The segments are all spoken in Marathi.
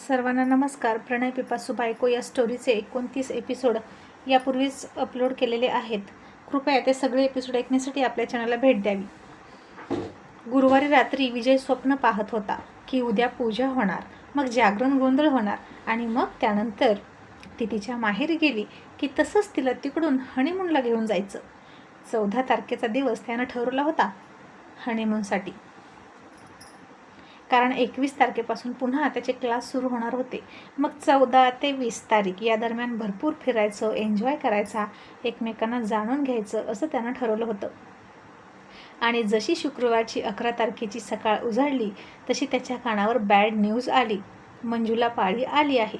सर्वांना नमस्कार. प्रणय पिपासू बायको या स्टोरीचे एकोणतीस एपिसोड यापूर्वीच अपलोड केलेले आहेत. कृपया ते सगळे एपिसोड ऐकण्यासाठी आपल्या चॅनलला भेट द्यावी. गुरुवारी रात्री विजय स्वप्न पाहत होता की उद्या पूजा होणार मग जागरण गोंधळ होणार आणि मग त्यानंतर ती तिच्या माहेर गेली की तसंच तिला तिकडून हनीमूनला घेऊन जायचं. चौदा तारखेचा दिवस त्यानं ठरवला होता हनीमूनसाठी कारण एकवीस तारखेपासून पुन्हा त्याचे क्लास सुरू होणार होते. मग चौदा ते वीस तारीख या दरम्यान भरपूर फिरायचं एन्जॉय करायचा एकमेकांना जाणून घ्यायचं असं त्यानं ठरवलं होतं. आणि जशी शुक्रवारची अकरा तारखेची सकाळ उजाडली तशी त्याच्या कानावर बॅड न्यूज आली. मंजूला पाळी आली आहे.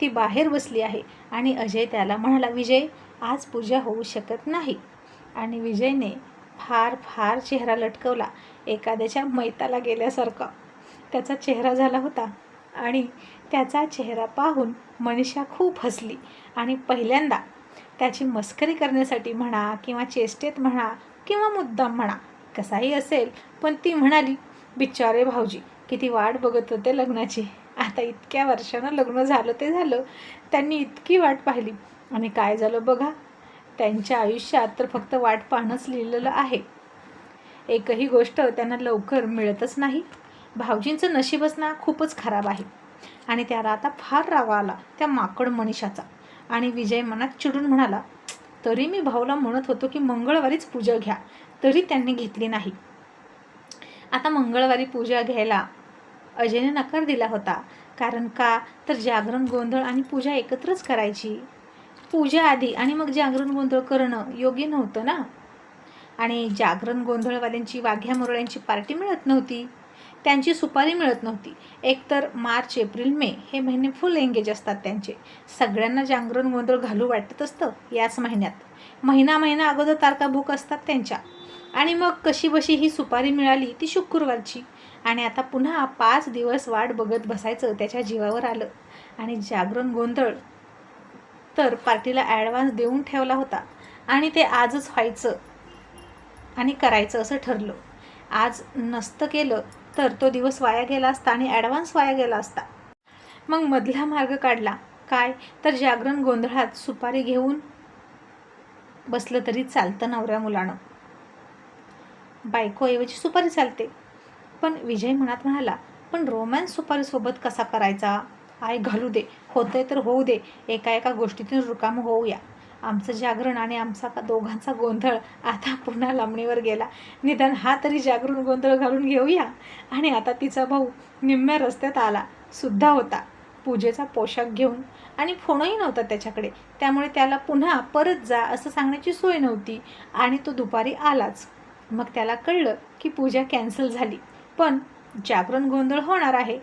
ती बाहेर बसली आहे आणि अजय त्याला म्हणाला विजय आज पूजा होऊ शकत नाही. आणि विजयने फार फार चेहरा लटकवला एखाद्याच्या मैताला गेल्यासारखा. त्याचा चेहरा झाला होता आणि त्याचा चेहरा पाहून मनीषा खूप हसली आणि पहिल्यांदा त्याची मस्करी करण्यासाठी म्हणा किंवा चेष्टेत म्हणा किंवा मुद्दाम म्हणा कसाही असेल पण ती म्हणाली बिचारे भाऊजी किती वाट बघत होते लग्नाची. आता इतक्या वर्षानं लग्न झालं ते झालं त्यांनी इतकी वाट पाहिली. आणि काय झालं बघा त्यांच्या आयुष्यात तर फक्त वाट पाहणंच लिहिलेलं आहे. एकही गोष्ट त्यांना लवकर मिळतच नाही. भाऊजींचं नशीबच ना खूपच खराब आहे. आणि त्याला आता फार रागा आला त्या माकड मनीषाचा. आणि विजय मनात चिडून म्हणाला तरी मी भाऊला म्हणत होतो की मंगळवारीच पूजा घ्या तरी त्यांनी घेतली नाही. आता मंगळवारी पूजा घ्यायला अजयने नकार दिला होता. कारण का? तर जागरण गोंधळ आणि पूजा एकत्रच करायची. पूजा आधी आणि मग जागरण गोंधळ करणं योग्य नव्हतं ना? आणि जागरण गोंधळवाल्यांची वाघ्या मुरळ्यांची पार्टी मिळत नव्हती. त्यांची सुपारी मिळत नव्हती. एकतर मार्च एप्रिल मे हे महिने फुल एंगेज असतात त्यांचे. सगळ्यांना जागरण गोंधळ घालू वाटत असतं याच महिन्यात. महिना महिना अगोदर तारका भूक असतात त्यांच्या. आणि मग कशी बशी ही सुपारी मिळाली ती शुक्रवारची. आणि आता पुन्हा पाच दिवस वाट बघत बसायचं त्याच्या जीवावर आलं. आणि जागरण गोंधळ तर पार्टीला ॲडव्हान्स देऊन ठेवला होता. आणि ते आजच व्हायचं आणि करायचं असं ठरलं. आज नसतं केलं तर तो दिवस वाया गेला असता आणि ॲडव्हान्स वाया गेला असता. मग मधला मार्ग काढला. काय? तर जागरण गोंधळात सुपारी घेऊन बसलं तरी चालतं नवऱ्या मुलानं. बायकोऐवजी सुपारी चालते. पण विजय मनात म्हणाला पण रोमॅन्स सुपारीसोबत कसा करायचा? आय घालू दे. होतंय तर होऊ दे. एका एका गोष्टीतून रुकाम होऊया. आमचं जागरण आणि आमचा का दोघांचा गोंधळ आता पुन्हा लांबणीवर गेला. निदान हा तरी जागरण गोंधळ घालून घेऊया. आणि आता तिचा भाऊ निम्म्या रस्त्यात आला. सुद्धा होता. पूजेचा पोशाख घेऊन. आणि फोनही नव्हता त्याच्याकडे. त्यामुळे त्याला पुन्हा परत जा असं सांगण्याची सोय नव्हती. आणि तो दुपारी आलाच. मग त्याला कळलं की पूजा कॅन्सल झाली. पण जागरण गोंधळ होणार आहे.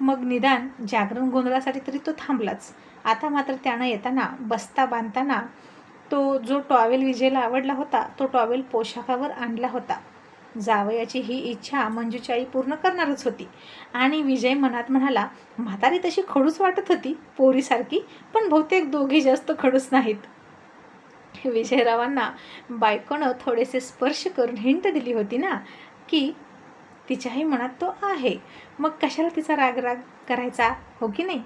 मग निदान जागरण गोंधळासाठी तरी तो थांबलाच. आता मात्र त्यानं येताना बस्ता बांधताना तो जो टॉवेल विजेला आवडला होता तो टॉवेल पोशाखावर आणला होता. जावयाची ही इच्छा मंजूची आई पूर्ण करणारच होती. आणि विजय मनात म्हणाला म्हातारी तशी खडूस वाटत होती पोरीसारखी पण बहुतेक दोघी जास्त खडूस नाहीत. विजयरावांना बायकोनं थोडेसे स्पर्श करून हिंट दिली होती ना की तिच्याही मनात तो आहे. मग कशाला तिचा राग राग करायचा? हो की नाही?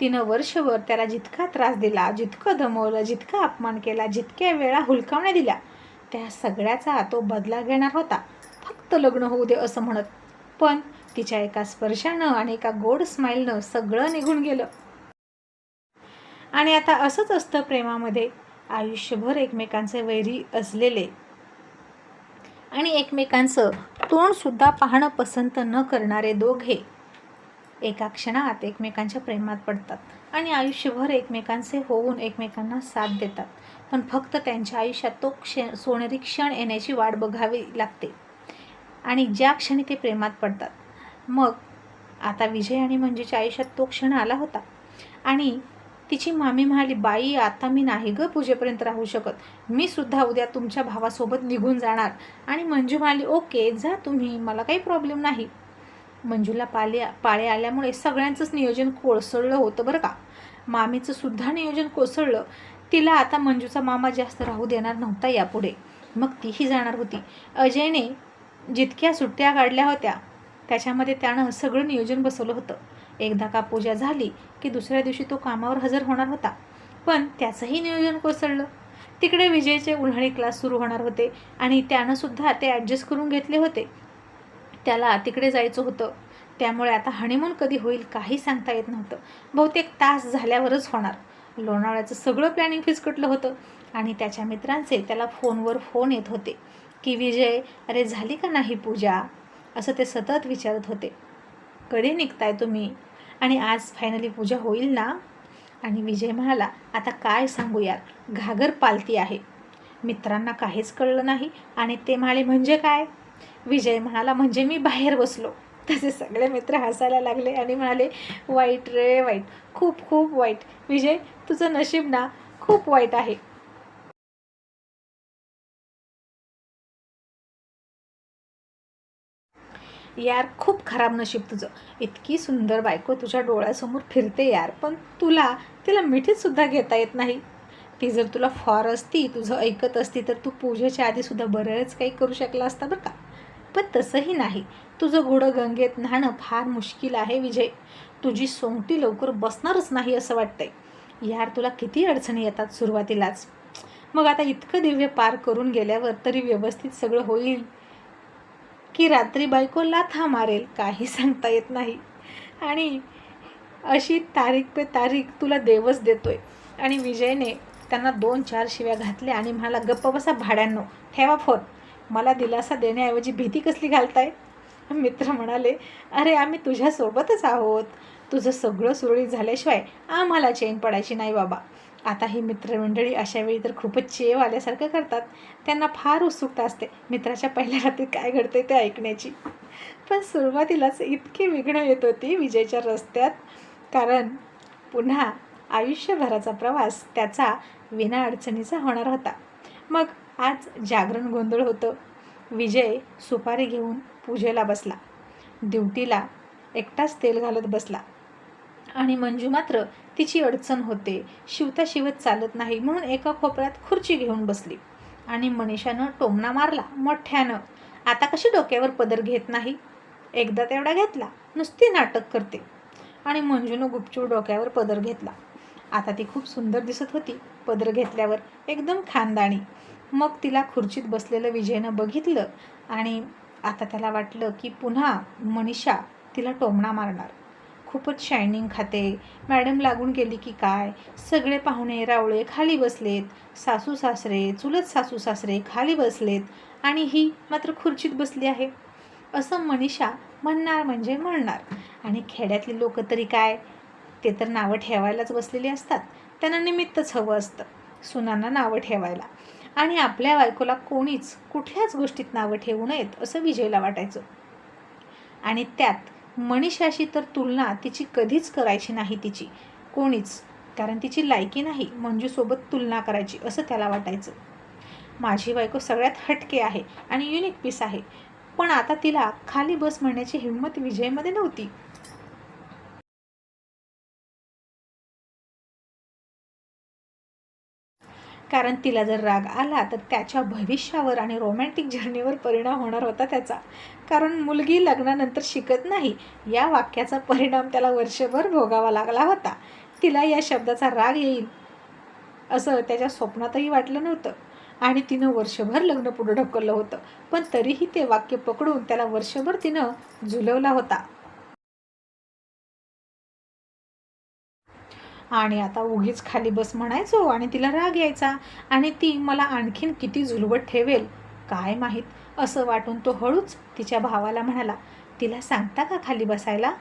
तिनं वर्षभर त्याला जितका त्रास दिला जितकं दमवलं जितका अपमान केला जितक्या वेळा हुलकावण्या दिल्या त्या सगळ्याचा तो बदला घेणार होता. फक्त लग्न होऊ दे असं म्हणत. पण तिच्या एका स्पर्शानं आणि एका गोड स्माईलनं सगळं निघून गेलं. आणि आता असंच असतं प्रेमामध्ये. आयुष्यभर एकमेकांचे वैरी असलेले. आणि एकमेकांचं तोंडसुद्धा पाहणं पसंत न करणारे दोघे. एका क्षणात एकमेकांच्या प्रेमात पडतात आणि आयुष्यभर एकमेकांचे होऊन एकमेकांना साथ देतात. पण फक्त त्यांच्या आयुष्यात तो क्ष सोनेरी क्षण येण्याची वाट बघावी लागते. आणि ज्या क्षणी ते प्रेमात पडतात मग आता विजय आणि मंजूच्या आयुष्यात तो क्षण आला होता. आणि तिची मामी म्हणाली बाई आता मी नाही ग पूजेपर्यंत राहू शकत. मी सुद्धा उद्या तुमच्या भावासोबत निघून जाणार. आणि मंजू म्हणाली ओके जा तुम्ही मला काही प्रॉब्लेम नाही. मंजूला पाले पाळे आल्यामुळे सगळ्यांचंच नियोजन कोसळलं होतं बरं का. मामीचं सुद्धा नियोजन कोसळलं. तिला आता मंजूचा मामा जास्त राहू देणार नव्हता यापुढे. मग तीही जाणार होती. अजयने जितक्या सुट्ट्या काढल्या होत्या त्याच्यामध्ये त्यानं सगळं नियोजन बसवलं होतं. एकदा का पूजा झाली की दुसऱ्या दिवशी तो कामावर हजर होणार होता. पण त्याचंही नियोजन कोसळलं. तिकडे विजयचे उन्हाळी क्लास सुरू होणार होते आणि त्यानं सुद्धा ते ॲडजस्ट करून घेतले होते. त्याला तिकडे जायचं होतं. त्यामुळे आता हनीमून कधी होईल काही सांगता येत नव्हतं. बहुतेक तास झाल्यावरच होणार. लोणावळ्याचं सगळं प्लॅनिंग फिसकटलं होतं आणि त्याच्या मित्रांचे त्याला फोनवर फोन येत होते. की विजय अरे झाली का नाही पूजा? असं ते सतत विचारत होते. कधी निघताय तुम्ही? आणि आज फायनली पूजा होईल ना? आणि विजय म्हणाला आता काय सांगू यार घागर पालती आहे. मित्रांना काहीच कळलं नाही आणि ते म्हणाले म्हणजे काय? विजय म्हणाला म्हणजे मी बाहेर बसलो. तसे सगळे मित्र हसायला लागले आणि म्हणाले वाईट रे वाईट. खूप खूप वाईट. विजय तुझं नशीब ना खूप वाईट आहे. यार खूप खराब नशीब तुझं. इतकी सुंदर बायको तुझ्या डोळ्यासमोर फिरते यार. पण तुला तिला मिठीतसुद्धा घेता येत नाही. ती जर तुला फॉर असती तुझं ऐकत असती तर तू पूजेच्या आधीसुद्धा बरंच काही करू शकला असता बरं का? पण तसंही नाही. तुझं घोडं गंगेत न्हाणं फार मुश्किल आहे विजय. तुझी सोंगटी लवकर बसणारच नाही असं वाटतंय. यार तुला किती अडचणी येतात सुरुवातीलाच. मग आता इतकं दिव्य पार करून गेल्यावर तरी व्यवस्थित सगळं होईल. की रात्री बायको लाथा मारेल काही सांगता येत नाही. आणि अशी तारीख पे तारीख तुला देवच देतोय. आणि विजयने त्यांना दोन चार शिव्या घातल्या आणि म्हणाला गप्प बसा भाड्यांनो. ठेवा फोन. मला दिलासा देण्याऐवजी भीती कसली घालताय? मित्र म्हणाले अरे आम्ही तुझ्यासोबतच आहोत. तुझं सगळं सुरळीत झाल्याशिवाय आम्हाला चैन पडायची नाही बाबा. आता ही मित्रमंडळी अशा वेळी तर खूपच चेव आल्यासारखं करतात. त्यांना फार उत्सुकता असते मित्राच्या पहिल्या रात्री काय घडते ते ऐकण्याची. पण सुरुवातीलाच इतकी विघ्न येत होती विजयच्या रस्त्यात. कारण पुन्हा आयुष्यभराचा प्रवास त्याचा विना अडचणीचा होणार होता. मग आज जागरण गोंधळ होतं. विजय सुपारी घेऊन पूजेला बसला. ड्युटीला एकटाच तेल घालत बसला. आणि मंजू मात्र तिची अडचण होते. शिवता शिवत चालत नाही म्हणून एका कोपऱ्यात खुर्ची घेऊन बसली. आणि मनीषानं टोमणा मारला मोठ्यानं. आता कशी डोक्यावर पदर घेत नाही? एकदा तेवढा घेतला नुसती नाटक करते. आणि मंजूनं गुपचूप डोक्यावर पदर घेतला. आता ती खूप सुंदर दिसत होती. पदर घेतल्यावर एकदम खानदाणी मग तिला खुर्चीत बसलेलं विजयनं बघितलं आणि आता त्याला वाटलं की पुन्हा मनीषा तिला टोमणा मारणार. खूपच शायनिंग खाते. मॅडम लागून गेली की काय? सगळे पाहुणे रावळे खाली बसलेत. सासू सासरे चुलत सासू सासरे खाली बसलेत आणि ही मात्र खुर्चीत बसली आहे. असं मनीषा म्हणणार म्हणजे म्हणणार. आणि खेड्यातली लोक तरी काय? ते तर नावं ठेवायलाच बसलेली असतात. त्यांना निमित्तच हवं असतं. सुनांना नावं ठेवायला. आणि आपल्या बायकोला कोणीच कुठल्याच गोष्टीत नावं ठेवू नयेत असं विजयला वाटायचं. आणि त्यात मनीषाशी तर तुलना तिची कधीच करायची नाही तिची. कोणीच. कारण तिची लायकी नाही मंजूसोबत तुलना करायची असं त्याला वाटायचं. माझी बायको सगळ्यात हटके आहे आणि युनिक पीस आहे. पण आता तिला खाली बस म्हणण्याची हिंमत विजयमध्ये नव्हती. कारण तिला जर राग आला तर त्याच्या भविष्यावर आणि रोमॅन्टिक जर्नीवर परिणाम होणार होता त्याचा. कारण मुलगी लग्नानंतर शिकत नाही. या वाक्याचा परिणाम त्याला वर्षभर भोगावा लागला होता. तिला या शब्दाचा राग येईल असं त्याच्या स्वप्नातही वाटलं नव्हतं. आणि तिनं वर्षभर लग्न पुढं ढकललं होतं. पण तरीही ते वाक्य पकडून त्याला वर्षभर तिनं झुलवला होता. आणि आता उगीच खाली बस म्हणायचो आणि तिला राग यायचा. आणि ती मला आणखीन किती झुलवत ठेवेल? काय माहीत? असं वाटून तो हळूच तिच्या भावाला म्हणाला तिला सांगता का खाली बसायला?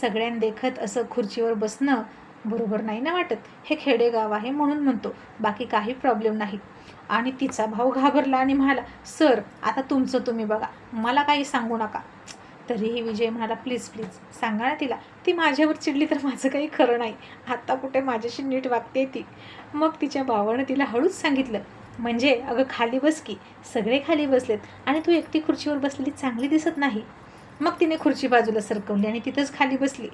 सगळ्यांदेखत असं खुर्चीवर बसणं बरोबर नाही ना वाटत. हे खेडेगाव आहे म्हणून म्हणतो बाकी काही प्रॉब्लेम नाही. आणि तिचा भाऊ घाबरला आणि म्हणाला सर आता तुमचं तुम्ही बघा. मला काही सांगू नका. तरीही विजय म्हणाला प्लीज प्लीज सांगा ना तिला. ती माझ्यावर चिडली तर माझं काही खरं नाही. आत्ता कुठे माझ्याशी नीट वागते ती? मग तिच्या भावानं तिला हळूच सांगितलं म्हणजे अगं खाली बस की. सगळे खाली बसलेत आणि तू एकटी खुर्चीवर बसलेली चांगली दिसत नाही. मग तिने खुर्ची बाजूला सरकवली आणि तिथंच खाली बसली.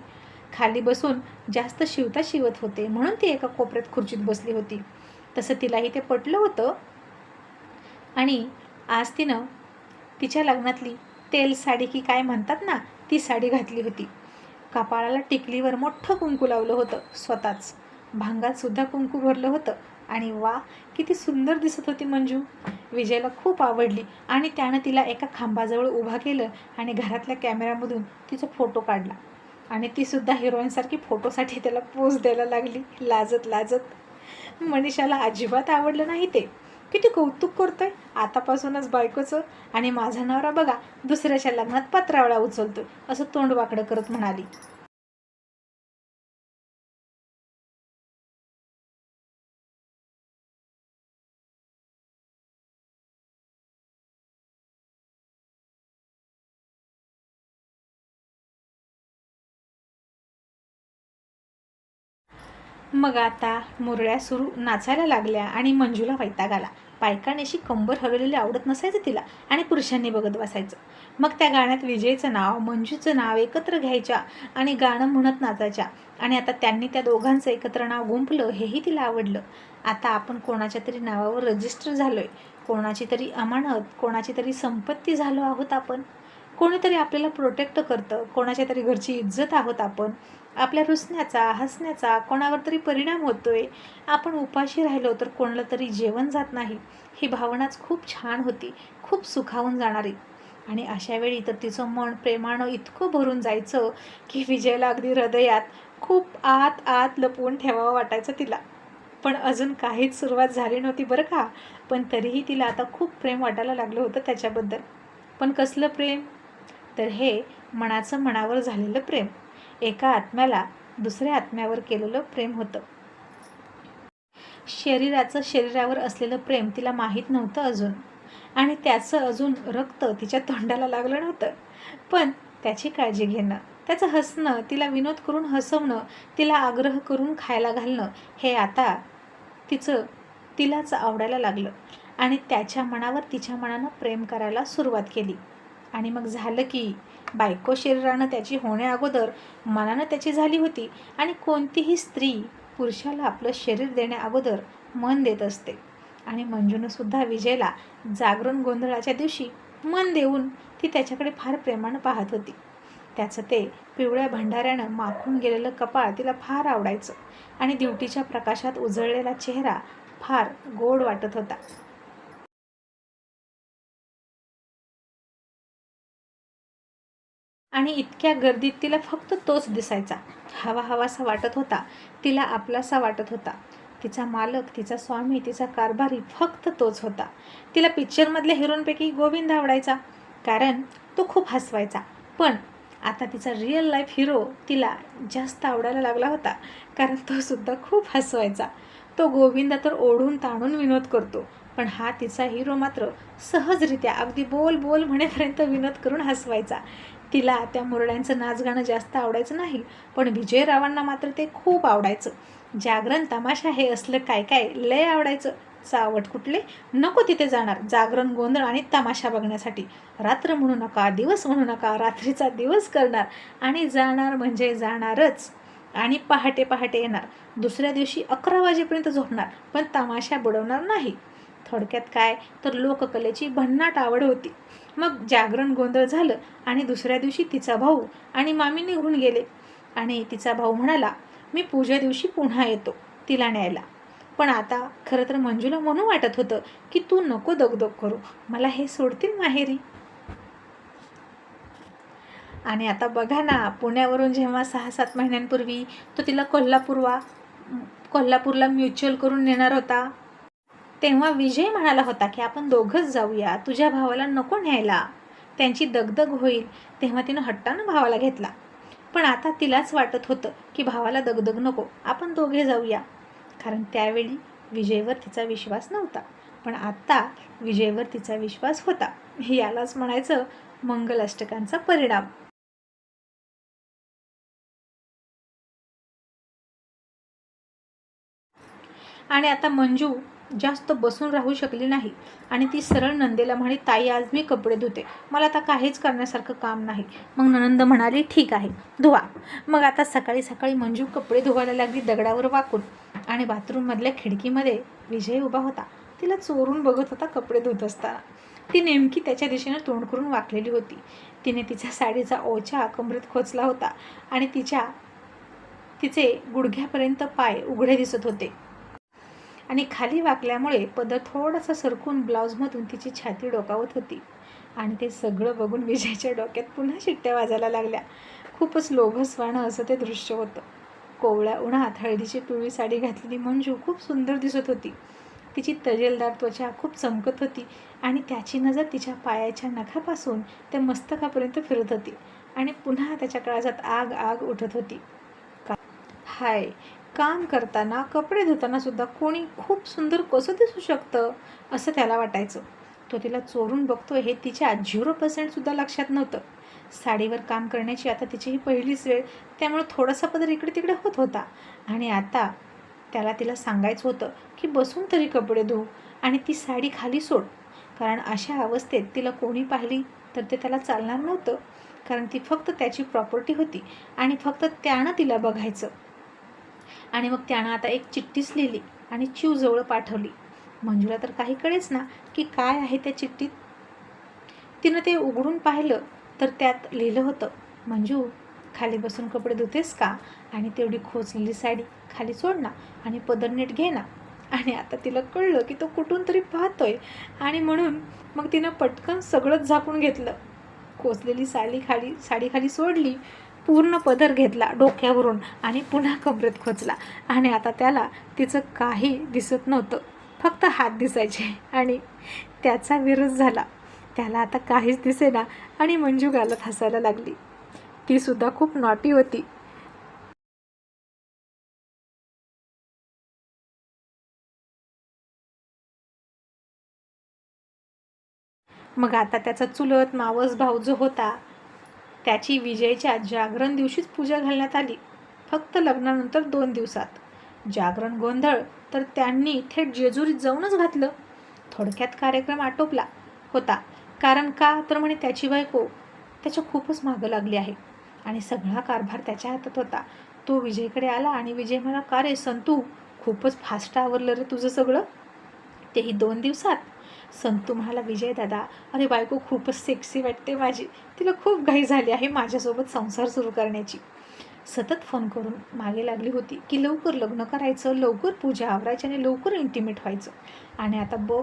खाली बसून जास्त शिवता शिवत होते म्हणून ती एका कोपऱ्यात खुर्चीत बसली होती. तसं तिलाही ते पटलं होतं. आणि आज तिनं तिच्या लग्नातली तेल साडी की काय म्हणतात ना ती साडी घातली होती. कपाळाला टिकलीवर मोठं कुंकू लावलं होतं स्वतःच. भांगातसुद्धा कुंकू भरलं होतं. आणि वा किती सुंदर दिसत होती मंजू. विजयला खूप आवडली आणि त्यानं तिला एका खांबाजवळ उभा केलं आणि घरातल्या कॅमेऱ्यामधून तिचा फोटो काढला. आणि तीसुद्धा हिरोईनसारखी फोटोसाठी त्याला पोज द्यायला लागली लाजत लाजत मनीषाला अजिबात आवडलं नाही ते. किती कौतुक करतोय. आतापासूनच बायकोचं आणि माझा नवरा बघा दुसऱ्याच्या लग्नात पत्रावळा उचलतोय. असं तोंड वाकडं करत म्हणाली. मग आता मुरळ्या सुरू नाचायला लागल्या आणि मंजूला वैताग आला. बायकानेशी कंबर हलवलेली आवडत नसायचं तिला आणि पुरुषांनी बघत बसायचं. मग त्या गाण्यात विजयचं नाव मंजूचं नाव एकत्र घ्यायच्या आणि गाणं म्हणत नाचायच्या. आणि आता त्यांनी त्या दोघांचं एकत्र नाव गुंफलं हेही तिला आवडलं. आता आपण कोणाच्या तरी नावावर रजिस्टर झालोय. कोणाची तरी अमानत कोणाची तरी संपत्ती झालो आहोत आपण. कोणीतरी आपल्याला प्रोटेक्ट करतं. कोणाच्या तरी घरची इज्जत आहोत आपण. आपल्या रुसण्याचा हसण्याचा कोणावर तरी परिणाम होतोय. आपण उपाशी राहिलो तर कोणाला तरी जेवण जात नाही. ही भावनाच खूप छान होती. खूप सुखावून जाणारी. आणि अशा वेळी तर तिचं मन प्रेमानं इतकं भरून जायचं की विजयला अगदी हृदयात खूप आत आत लपवून ठेवावं वाटायचं तिला. पण अजून काहीच सुरुवात झाली नव्हती बरं का? पण तरीही तिला आता खूप प्रेम वाटायला लागलं होतं त्याच्याबद्दल. पण कसलं प्रेम? तर हे मनाचं मनावर झालेलं प्रेम. एका आत्म्याला दुसऱ्या आत्म्यावर केलेलं प्रेम होतं. शरीराचं शरीरावर असलेलं प्रेम तिला माहीत नव्हतं अजून. आणि त्याचं अजून रक्त तिच्या तोंडाला लागलं नव्हतं. पण त्याची काळजी घेणं त्याचं हसणं तिला विनोद करून हसवणं तिला आग्रह करून खायला घालणं हे आता तिचं तिलाच आवडायला लागलं. आणि त्याच्या मनावर तिच्या मनानं प्रेम करायला सुरुवात केली. आणि मग झालं की बायको शरीरानं त्याची होण्या अगोदर मनानं त्याची झाली होती आणि कोणतीही स्त्री पुरुषाला आपलं शरीर देण्या अगोदर मन देत असते. आणि मंजूनंसुद्धा विजयला जागरण गोंधळाच्या दिवशी मन देऊन ती त्याच्याकडे फार प्रेमानं पाहत होती. त्याचं ते पिवळ्या भंडाऱ्यानं माखून गेलेलं कपाळ तिला फार आवडायचं आणि दिवटीच्या प्रकाशात उजळलेला चेहरा फार गोड वाटत होता. आणि इतक्या गर्दीत तिला फक्त तोच दिसायचा. हवा हवासा वाटत होता. तिला आपलासा वाटत होता. तिचा मालक तिचा स्वामी तिचा कारभारी फक्त तोच होता. तिला पिक्चरमधल्या हिरोनपैकी गोविंद आवडायचा. कारण तो खूप हसवायचा. पण आता तिचा रिअल लाईफ हिरो तिला जास्त आवडायला लागला होता. कारण तो सुद्धा खूप हसवायचा. तो गोविंद तर ओढून ताणून विनोद करतो. पण हा तिचा हिरो मात्र सहजरित्या अगदी बोल बोल म्हणेपर्यंत विनोद करून हसवायचा. तिला त्या मुरड्यांचं नाचगाणं जास्त आवडायचं नाही पण विजयरावांना मात्र ते खूप आवडायचं. जागरण तमाशा हे असलं काय काय लय आवडायचं. चावट कुठले? नको तिथे जाणार. जागरण गोंधळ आणि तमाशा बघण्यासाठी. रात्र म्हणू नका दिवस म्हणू नका रात्रीचा दिवस करणार. आणि जाणार म्हणजे जाणारच. आणि पहाटे पहाटे येणार. दुसऱ्या दिवशी अकरा वाजेपर्यंत झोपणार पण तमाशा बुडवणार नाही. थोडक्यात काय? तर लोककलेची भन्नाट आवड होती. मग जागरण गोंधळ झालं आणि दुसऱ्या दिवशी तिचा भाऊ आणि मामी निघून गेले. आणि तिचा भाऊ म्हणाला मी पूजा दिवशी पुन्हा येतो तिला न्यायला. पण आता खरं तर मंजूला म्हणून वाटत होतं की तू नको दगदग करू मला हे सोडतील माहेरी. आणि आता बघा ना पुण्यावरून जेव्हा सहा सात महिन्यांपूर्वी तो तिला कोल्हापूरवा कोल्हापूरला म्युच्युअल करून नेणार होता. तेव्हा विजय म्हणाला होता की आपण दोघंच जाऊया. तुझ्या भावाला नको न्यायला. त्यांची दगदग होईल. तेव्हा तिनं हट्टानं भावाला घेतला. पण आता तिलाच वाटत होतं की भावाला दगदग नको. आपण दोघे जाऊया. कारण त्यावेळी विजयवर तिचा विश्वास नव्हता. पण आत्ता विजयवर तिचा विश्वास होता. यालाच म्हणायचं मंगलाष्टकांचा परिणाम. आणि आता मंजू जास्त बसून राहू शकली नाही. आणि ती सरळ नंदेला म्हणे ताई आज मी कपडे धुते. मला आता काहीच करण्यासारखं काम नाही. मग ननंद म्हणाली ठीक आहे धुवा. मग आता सकाळी सकाळी मंजू कपडे धुवायला लागली दगडावर वाकून. आणि बाथरूममधल्या खिडकीमध्ये विजय उभा होता. तिला चोरून बघत होता कपडे धुत असताना. ती नेमकी त्याच्या दिशेनं तोंड करून वाकलेली होती. तिने तिच्या साडीचा ओछा कमरेत खोचला होता आणि तिच्या तिचे गुडघ्यापर्यंत पाय उघडे दिसत होते. आणि खाली वाकल्यामुळे पदर थोडासा सरकून ब्लाऊजमधून तिची छाती डोकावत होती. आणि ते सगळं बघून विजयच्या डोक्यात पुन्हा शिट्ट्या वाजायला लागल्या. खूपच लोभसवाणं असं ते दृश्य होतं. कोवळ्या उन्हात हळदीची पिवळी साडी घातलेली मंजू खूप सुंदर दिसत होती. तिची तजेलदार त्वचा खूप चमकत होती आणि त्याची नजर तिच्या पायाच्या नखापासून त्या मस्तकापर्यंत फिरत होती आणि पुन्हा त्याच्या काळजात आग आग उठत होती. का- हाय काम करताना कपडे धुताना सुद्धा कोणी खूप सुंदर कसं दिसू शकतं असं त्याला वाटायचं. तो तिला चोरून बघतोय हे तिच्या झिरो पर्सेंटसुद्धा लक्षात नव्हतं. साडीवर काम करण्याची आता तिची ही पहिलीच वेळ त्यामुळे थोडासा पदर इकडे तिकडे होत होता. आणि आता त्याला तिला सांगायचं होतं की बसून तरी कपडे धुऊ आणि ती साडी खाली सोड. कारण अशा अवस्थेत तिला कोणी पाहिली तर ते त्याला चालणार नव्हतं. कारण ती फक्त त्याची प्रॉपर्टी होती आणि फक्त त्यानं तिला बघायचं. आणि मग त्यानं आता एक चिठ्ठीच लिहिली आणि चिवजवळ पाठवली. मंजूला तर काही कळेच ना की काय आहे त्या चिठ्ठीत. तिनं ते उघडून पाहिलं तर त्यात लिहिलं होतं मंजू खाली बसून कपडे धुतेस का? आणि तेवढी खोचलेली साडी खाली सोड ना आणि पदरनेट घे ना. आणि आता तिला कळलं की तो कुठून तरी पाहतोय. आणि म्हणून मग तिनं पटकन सगळंच झाकून घेतलं. खोचलेली साडी खाली साडी खाली सोडली पूर्ण पदर घेतला डोक्यावरून आणि पुन्हा कमरेत खोचला. आणि आता त्याला तिचं काही दिसत नव्हतं. फक्त हात दिसायचे आणि त्याचा विरोध झाला. त्याला आता काहीच दिसेना आणि मंजू गालत हसायला लागली. ती सुद्धा खूप नॉटी होती. मग आता त्याचा चुलत मावस भाऊ जो होता त्याची विजयच्या जागरण दिवशीच पूजा घालण्यात आली. फक्त लग्नानंतर दोन दिवसात. जागरण गोंधळ तर त्यांनी थेट जेजुरीत जाऊनच घातलं. थोडक्यात कार्यक्रम आटोपला होता. कारण का तर म्हणे त्याची बायको त्याच्या खूपच मागं लागली आहे. आणि सगळा कारभार त्याच्या हातात होता. तो विजयकडे आला आणि विजय म्हणा का रे संतू खूपच फास्ट आवरलं रे तुझं सगळं? तेही दोन दिवसात? संतू म्हणाला विजय दादा अरे बायको खूपच सेक्सी वाटते माझी. तिला खूप घाई झाली आहे माझ्यासोबत संसार सुरू करण्याची. सतत फोन करून मागे लागली होती की लवकर लग्न करायचं लवकर पूजा आवरायची आणि लवकर इंटिमेट व्हायचं. आणि आता बघ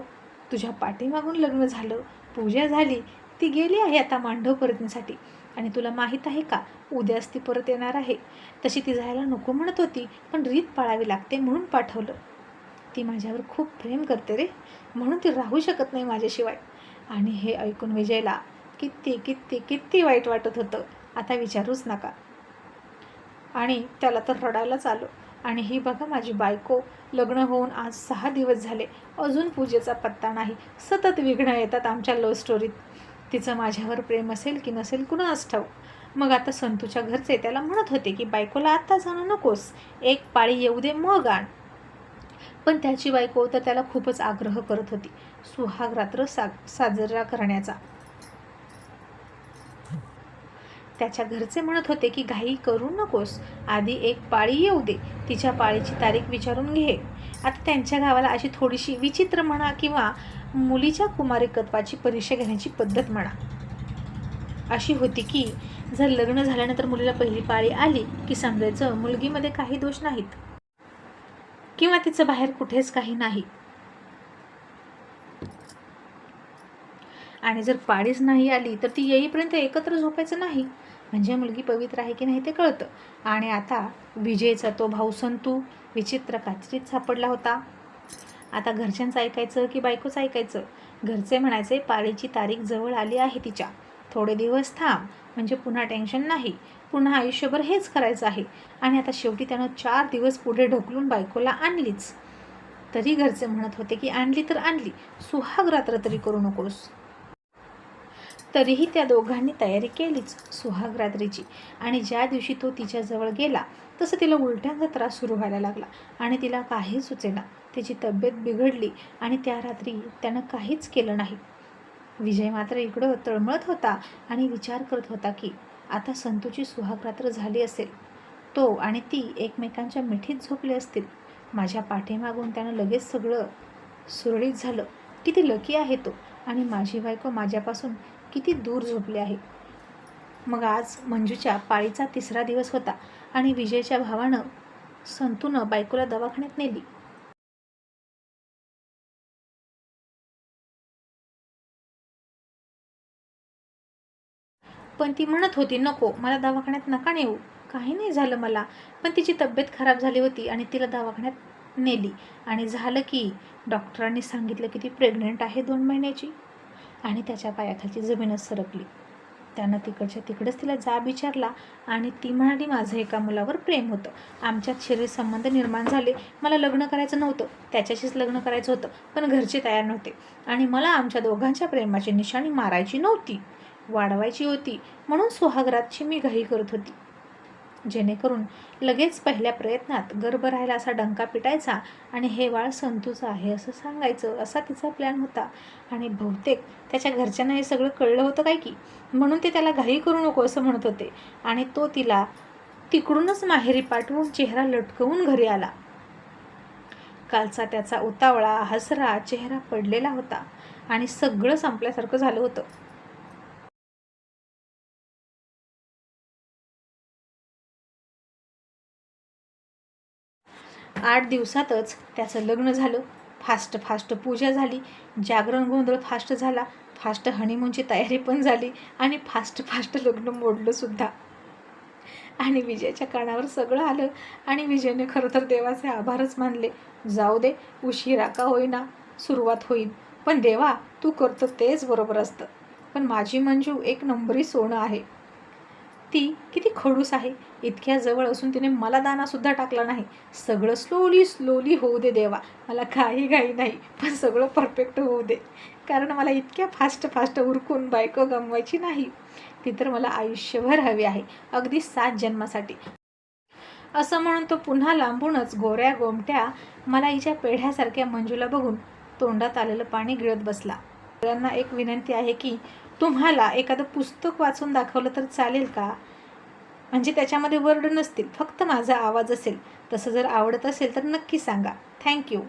तुझ्या पाठीमागून लग्न झालं पूजा झाली ती गेली आहे आता मांडव परतण्यासाठी. आणि तुला माहीत आहे का उद्याच ती परत येणार आहे. तशी ती जायला नको म्हणत होती पण रीत पाळावी लागते म्हणून पाठवलं. ती माझ्यावर खूप प्रेम करते रे. म्हणून ती राहू शकत नाही माझ्याशिवाय. आणि हे ऐकून विजयला किती किती किती वाईट वाटत होतं. आता विचारूच नका. आणि त्याला तर रडायलाच आलो. आणि ही बघा माझी बायको. लग्न होऊन आज सहा दिवस झाले. अजून पूजेचा पत्ता नाही. सतत विघ्न येतात आमच्या लव्ह स्टोरीत तिचं माझ्यावर प्रेम असेल की नसेल कुणाच ठाऊ मग आता संतूच्या घरचे त्याला म्हणत होते की बायकोला आत्ता जाणं नकोस. एक पाळी येऊ दे मग आण. पण त्याची बायको तर त्याला खूपच आग्रह करत होती. सुहाग रात्र सा साजरा करण्याचा. त्याच्या घरचे म्हणत होते की घाई करू नकोस. आधी एक पाळी येऊ दे. तिच्या पाळीची तारीख विचारून घे. आता त्यांच्या गावाला अशी थोडीशी विचित्र म्हणा किंवा मुलीच्या कुमारिकत्वाची परीक्षा घेण्याची पद्धत म्हणा. अशी होती की जर लग्न झाल्यानंतर मुलीला पहिली पाळी आली की समजायचं मुलगीमध्ये काही दोष नाहीत. किंवा तिचं बाहेर कुठेच काही नाही. आणि जर पाळीच नाही आली तर ती येईपर्यंत एकत्र झोपायचं नाही. म्हणजे मुलगी पवित्र आहे की नाही ते कळतं. आणि आता विजयचा तो भाऊ संतू विचित्र काचरीत सापडला होता. आता घरच्यांचं ऐकायचं की बायकोचं ऐकायचं? घरचे म्हणायचे पाळीची तारीख जवळ आली आहे तिच्या. थोडे दिवस थांब. म्हणजे पुन्हा टेन्शन नाही. पुन्हा आयुष्यभर हेच करायचं आहे. आणि आता शेवटी त्यानं चार दिवस पुढे ढकलून बायकोला आणलीच. तरी घरचे म्हणत होते की आणली तर आणली. सुहाग रात्र तरी करू नकोस. तरीही त्या दोघांनी तयारी केलीच सुहाग रात्रीची. आणि ज्या दिवशी तो तिच्याजवळ गेला तसं तिला उलट्यांचा त्रास सुरू व्हायला लागला. आणि तिला काही सुचेना. तिची तब्येत बिघडली आणि त्या रात्री त्यानं काहीच केलं नाही. विजय मात्र इकडं तळमळत होता आणि विचार करत होता की आता संतूची सुहाग रात्र झाली असेल. तो आणि ती एकमेकांच्या मिठीत झोपले असतील. माझ्या पाठीमागून त्यानं लगेच सगळं सुरळीत झालं. किती लकी आहे तो आणि माझी बायको माझ्यापासून किती दूर झोपली आहे. मग आज मंजूच्या पाळीचा तिसरा दिवस होता आणि विजयच्या भावानं संतूनं बायकोला दवाखान्यात नेली. पण ती म्हणत होती नको मला दवाखान्यात नका नेऊ. काही नाही झालं मला पण तिची तब्येत खराब झाली होती आणि तिला दवाखान्यात नेली. आणि झालं की डॉक्टरांनी सांगितलं की ती प्रेग्नंट आहे दोन महिन्याची आणि त्याच्या पायाखालची जमीनच सरकली. त्यानं तिकडच्या तिकडंच तिला जाब विचारला आणि ती म्हणाली माझं एका मुलावर प्रेम होतं. आमच्यात शरीर संबंध निर्माण झाले. मला लग्न करायचं नव्हतं. त्याच्याशीच लग्न करायचं होतं पण घरचे तयार नव्हते आणि मला आमच्या दोघांच्या प्रेमाची निशाणी मारायची नव्हती. वाढवायची होती म्हणून सुहागरातची मी घाई करत होती. जेणेकरून लगेच पहिल्या प्रयत्नात गर्भ राहिला असा डंका पिटायचा आणि हे वाळ संतूचं आहे असं सांगायचं असा तिचा प्लॅन होता. आणि बहुतेक त्याच्या घरच्यांना हे सगळं कळलं होतं काय की? म्हणून ते त्याला घाई करू नको असं म्हणत होते. आणि तो तिला तिकडूनच माहेरी पाठवून चेहरा लटकवून घरी आला. कालचा त्याचा उतावळा हसरा चेहरा पडलेला होता आणि सगळं संपल्यासारखं झालं होतं. आठ दिवसातच त्याचं लग्न झालं. फास्ट फास्ट पूजा झाली. जागरण गोंधळ फास्ट झाला. फास्ट हनीमूनची तयारी पण झाली आणि फास्ट फास्ट लग्न मोडलंसुद्धा आणि विजयच्या कानावर सगळं आलं आणि विजयने खरं तर देवाचे आभारच मानले. जाऊ दे उशिरा का होईना? सुरुवात होईल. पण देवा तू करतो तेच बरोबर असतं. पण माझी मंजू एक नंबरी सोनं आहे. ती किती खडूस आहे. इतक्या जवळ असून तिने मला दानासुद्धा टाकला नाही. सगळं स्लोली स्लोली होऊ दे देवा. मला काही घाई नाही पण सगळं परफेक्ट होऊ दे. कारण मला इतक्या फास्ट फास्ट उरकून बायको गमवायची नाही. ती तर मला आयुष्यभर हवी आहे. अगदी सात जन्मासाठी. असं म्हणून तो पुन्हा लांबूनच गोऱ्या गोमट्या मला हिच्या पेढ्यासारख्या मंजूला बघून तोंडात आलेलं पाणी गिळत बसला. सगळ्यांना एक विनंती आहे की तुम्हाला एखादं पुस्तक वाचून दाखवलं तर चालेल का? म्हणजे त्याच्यामध्ये वर्ड नसतील फक्त माझा आवाज असेल. तसं जर आवडत असेल तर नक्की सांगा. थँक्यू